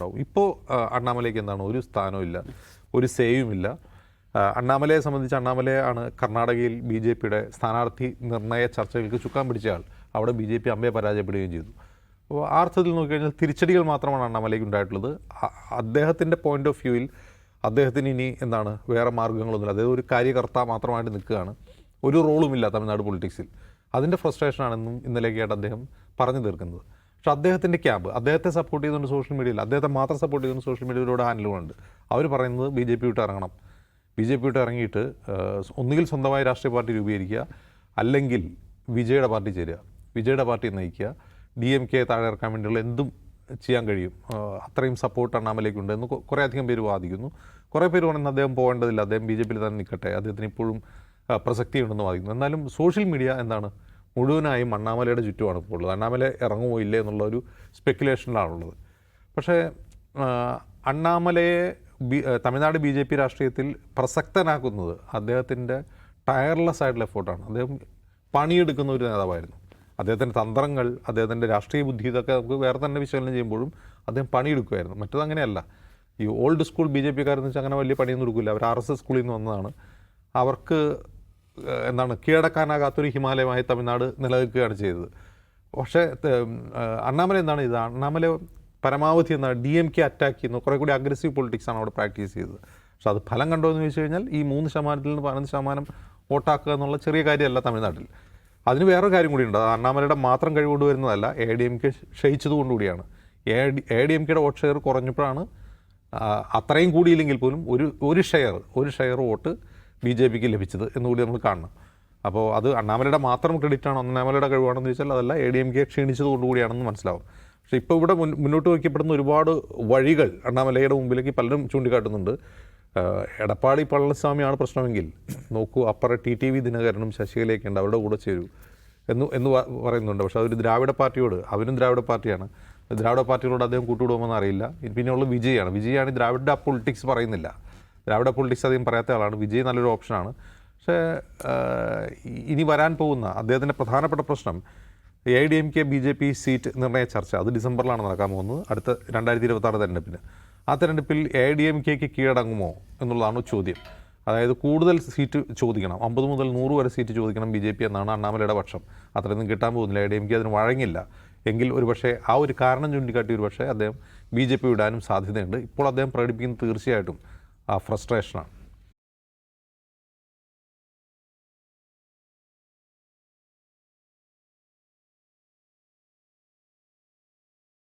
ഉണ്ടാവും. ഇപ്പോൾ അണ്ണാമലയ്ക്ക് എന്താണ്? ഒരു സ്ഥാനവും ഇല്ല. ഒരു സേയുമില്ല ഇല്ല. സംബന്ധിച്ച് അണ്ണാമലയെ അണ്ണാമലയാണ് കർണാടകയിൽ ബി ജെ പിയുടെ സ്ഥാനാർത്ഥി നിർണയ ചർച്ചകൾക്ക് ചുക്കാൻ പിടിച്ച ആൾ. അവിടെ ബി ജെ പി അമ്പയെ പരാജയപ്പെടുകയും ചെയ്തു. അപ്പോൾ ആ അർത്ഥത്തിൽ നോക്കിക്കഴിഞ്ഞാൽ തിരിച്ചടികൾ മാത്രമാണ് അണ്ണാമലയ്ക്ക് ഉണ്ടായിട്ടുള്ളത്. അദ്ദേഹത്തിന്റെ പോയിന്റ് ഓഫ് വ്യൂവിൽ അദ്ദേഹത്തിന് ഇനി എന്താണ്? വേറെ മാർഗങ്ങളൊന്നുമില്ല അതായത് ഒരു കാര്യകർത്ത മാത്രമായിട്ട് നിൽക്കുകയാണ്. ഒരു റോളുമില്ല തമിഴ്നാട് പൊളിറ്റിക്സിൽ അതിന്റെ ഫ്രസ്ട്രേഷനാണെന്നും ഇന്നലെയൊക്കെയായിട്ട് അദ്ദേഹം പറഞ്ഞു തീർക്കുന്നത്. പക്ഷെ അദ്ദേഹത്തിന്റെ ക്യാമ്പ് അദ്ദേഹത്തെ സപ്പോർട്ട് ചെയ്തുകൊണ്ട് സോഷ്യൽ മീഡിയയിൽ അദ്ദേഹത്തെ മാത്രം സപ്പോർട്ട് ചെയ്തുകൊണ്ട് സോഷ്യൽ മീഡിയയിലൂടെ ഹാൻഡിലുകളുണ്ട് അവർ പറയുന്നത് ബി ജെ പി വിട്ട് ഇറങ്ങണം. ബി ജെ പി വിട്ട് ഇറങ്ങിയിട്ട് ഒന്നുകിൽ സ്വന്തമായ രാഷ്ട്രീയ പാർട്ടി രൂപീകരിക്കുക അല്ലെങ്കിൽ വിജയുടെ പാർട്ടി ചേരുക. വിജയുടെ പാർട്ടി നയിക്കുക. ഡി എം കെ താഴെ ഇറക്കാൻ വേണ്ടിയുള്ള എന്തും ചെയ്യാൻ കഴിയും. അത്രയും സപ്പോർട്ട് അണ്ണാമലേക്കുണ്ട് എന്ന് കുറേ അധികം പേര് വാദിക്കുന്നു. കുറേ പേര് പറയുന്നത് അദ്ദേഹം പോകേണ്ടതില്ല അദ്ദേഹം ബി ജെ പിയിൽ തന്നെ നിൽക്കട്ടെ. അദ്ദേഹത്തിന് ഇപ്പോഴും പ്രസക്തി ഉണ്ടെന്ന് വാദിക്കുന്നു. എന്നാലും സോഷ്യൽ മീഡിയ എന്താണ് മുഴുവനായും അണ്ണാമലയുടെ ചുറ്റുമാണ് ഇപ്പോൾ. ഉള്ളത് അണ്ണാമല ഇറങ്ങുമോ ഇല്ലേ എന്നുള്ള ഒരു സ്പെക്കുലേഷനിലാണുള്ളത് പക്ഷേ അണ്ണാമലയെ B Tamil Nadu B J P രാഷ്ട്രീയത്തിൽ പ്രസക്തനാക്കുന്നത് അദ്ദേഹത്തിന്റെ ടയർലെസ് ആയിട്ടുള്ള എഫോർട്ടാണ് അദ്ദേഹം പണിയെടുക്കുന്ന ഒരു നേതാവായിരുന്നു. അദ്ദേഹത്തിന്റെ തന്ത്രങ്ങൾ അദ്ദേഹത്തിന്റെ രാഷ്ട്രീയ ബുദ്ധി ഇതൊക്കെ നമുക്ക് വേറെ തന്നെ വിശകലനം ചെയ്യുമ്പോഴും അദ്ദേഹം പണിയെടുക്കുമായിരുന്നു. മറ്റത് അങ്ങനെയല്ല. ഈ ഓൾഡ് സ്കൂൾ ബി ജെ പിക്കാരെന്ന് വെച്ചാൽ അങ്ങനെ വലിയ പണിയൊന്നും എടുക്കില്ല. അവർ ആർ എസ് എസ് സ്കൂളിൽ നിന്ന് വന്നതാണ്. അവർക്ക് എന്താണ് കീഴടക്കാനാകാത്തൊരു ഹിമാലയമായി തമിഴ്നാട് നിലനിൽക്കുകയാണ് ചെയ്തത്. പക്ഷേ അണ്ണാമല എന്താണ് ഇത് അണ്ണാമല പരമാവധി എന്താണ് ഡി എം കെ അറ്റാക്ക് ചെയ്യുന്നു. കുറേ കൂടി അഗ്രസീവ് പൊളിറ്റിക്സാണ് അവിടെ പ്രാക്ടീസ് ചെയ്തത്. പക്ഷെ അത് ഫലം കണ്ടോ എന്ന് ചോദിച്ചു കഴിഞ്ഞാൽ ഈ മൂന്ന് ശതമാനത്തിൽ നിന്ന് പതിനഞ്ച് ശതമാനം വോട്ടാക്കുക എന്നുള്ള ചെറിയ കാര്യമല്ല തമിഴ്നാട്ടിൽ. അതിന് വേറൊരു കാര്യം കൂടിയുണ്ട്. അത് അണ്ണാമലയുടെ മാത്രം കഴിവുകൊണ്ട് വരുന്നതല്ല A D M K ക്ഷയിച്ചതുകൊണ്ടുകൂടിയാണ് A D A D M കെയുടെ വോട്ട് ഷെയർ കുറഞ്ഞപ്പോഴാണ് അത്രയും കൂടിയില്ലെങ്കിൽ പോലും ഒരു ഒരു ഷെയർ ഒരു ഷെയർ വോട്ട് ബി ജെ പിക്ക് ലഭിച്ചത് എന്നുകൂടി നമ്മൾ കാണണം. അപ്പോൾ അത് അണ്ണാമലയുടെ മാത്രം ക്രെഡിറ്റ് ആണോ അണ്ണാമലയുടെ കഴിവാണെന്ന് ചോദിച്ചാൽ അതല്ല എ ഡി എം കെ ക്ഷീണിച്ചത് കൊണ്ടുകൂടിയാണെന്ന് മനസ്സിലാവും. പക്ഷേ ഇപ്പോൾ ഇവിടെ മുൻ- മുന്നോട്ട് വയ്ക്കപ്പെടുന്ന ഒരുപാട് വഴികൾ അണ്ണാമലയുടെ മുമ്പിലേക്ക് പലരും ചൂണ്ടിക്കാട്ടുന്നുണ്ട്. എടപ്പാടി പളനിസ്വാമിയാണ് പ്രശ്നമെങ്കിൽ നോക്കൂ അപ്പുറ ടി ടി വി ദിനകരനും ശശികലയൊക്കെ ഉണ്ട് അവരുടെ കൂടെ ചേരൂ എന്ന് എന്ന് പറയുന്നുണ്ട്. പക്ഷേ അതൊരു ദ്രാവിഡ പാർട്ടിയോട് അവരും ദ്രാവിഡ പാർട്ടിയാണ്. ദ്രാവിഡ പാർട്ടികളോട് അദ്ദേഹം കൂട്ടുവിടുമെന്ന് അറിയില്ല. പിന്നെയുള്ള വിജയാണ്. വിജയാണ് ദ്രാവിഡ പൊളിറ്റിക്സ് പറയുന്നില്ല. ദ്രാവിഡ പൊളിറ്റിക്സ് അധികം പറയാത്ത ആളാണ്. വിജയ് നല്ലൊരു ഓപ്ഷനാണ്. പക്ഷേ ഇനി വരാൻ പോകുന്ന അദ്ദേഹത്തിന്റെ പ്രധാനപ്പെട്ട പ്രശ്നം A D M K B J P seat നിർണയ ചർച്ച. അത് ഡിസംബറിലാണ് നടക്കാൻ പോകുന്നത്. അടുത്ത രണ്ടായിരത്തി ഇരുപത്തി ആറ് തെരഞ്ഞെടുപ്പിന്. ആ തെരഞ്ഞെടുപ്പിൽ എ ഡി എം കെക്ക് കീഴടങ്ങുമോ എന്നുള്ളതാണ് ചോദ്യം. അതായത് കൂടുതൽ സീറ്റ് ചോദിക്കണം. അമ്പത് മുതൽ നൂറ് വരെ സീറ്റ് ചോദിക്കണം ബി ജെ പി എന്നാണ് അണ്ണാമലയുടെ പക്ഷം. അത്രയൊന്നും കിട്ടാൻ പോകുന്നില്ല. എ ഡി എം കെ അതിന് വഴങ്ങില്ല. എങ്കിൽ ഒരുപക്ഷെ ആ ഒരു കാരണം ചൂണ്ടിക്കാട്ടി ഒരുപക്ഷെ അദ്ദേഹം ബി ജെ പി വിടാനും സാധ്യതയുണ്ട്. ഇപ്പോൾ അദ്ദേഹം പ്രകടിപ്പിക്കുന്നത് തീർച്ചയായിട്ടും ആ ഫ്രസ്ട്രേഷനാണ്.